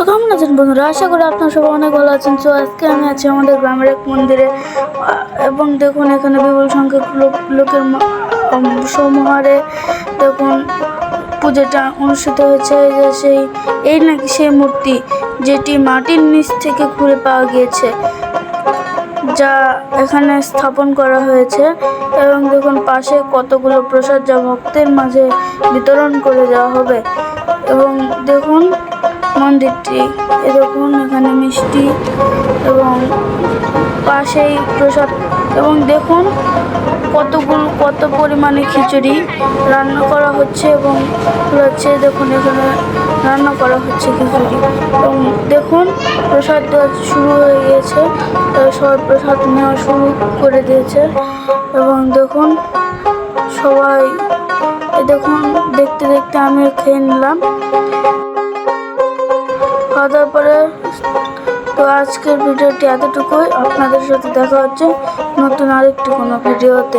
তো কেমন আছেন বন্ধুরা? আশা করি আপনার সবাই অনেক ভালো আছেন। তো আজকে আমি আছি আমাদের গ্রামের এক মন্দিরে। এবং দেখুন, এখানে বিপুল সংখ্যক লোক, লোকের সমাহারে দেখুন, পুজোটা অনুষ্ঠিত হয়েছে। যে সেই, এই নাকি সেই মূর্তি যেটি মাটির নিচ থেকে খুঁড়ে পাওয়া গিয়েছে, যা এখানে স্থাপন করা হয়েছে। এবং দেখুন, পাশে কতগুলো প্রসাদ যা ভক্তের মাঝে বিতরণ করে দেওয়া হবে। এবং দেখুন মন্দিরটি। এ দেখুন, এখানে মিষ্টি এবং পাশেই প্রসাদ। এবং দেখুন, কতগুলো, কত পরিমাণে খিচুড়ি রান্না করা হচ্ছে এবং হচ্ছে দেখুন, এখানে রান্না করা হচ্ছে খিচুড়ি। এবং দেখুন, প্রসাদ দেওয়া শুরু হয়ে গিয়েছে। সবাই প্রসাদ নেওয়া শুরু করে দিয়েছে। এবং দেখুন, সবাই দেখুন, দেখতে দেখতে আমি খেয়ে নিলাম। খাওয়া দাওয়ার পরে তো আজকের ভিডিওটি এতটুকুই। আপনাদের সাথে দেখা হচ্ছে নতুন আরেকটি কোনো ভিডিওতে।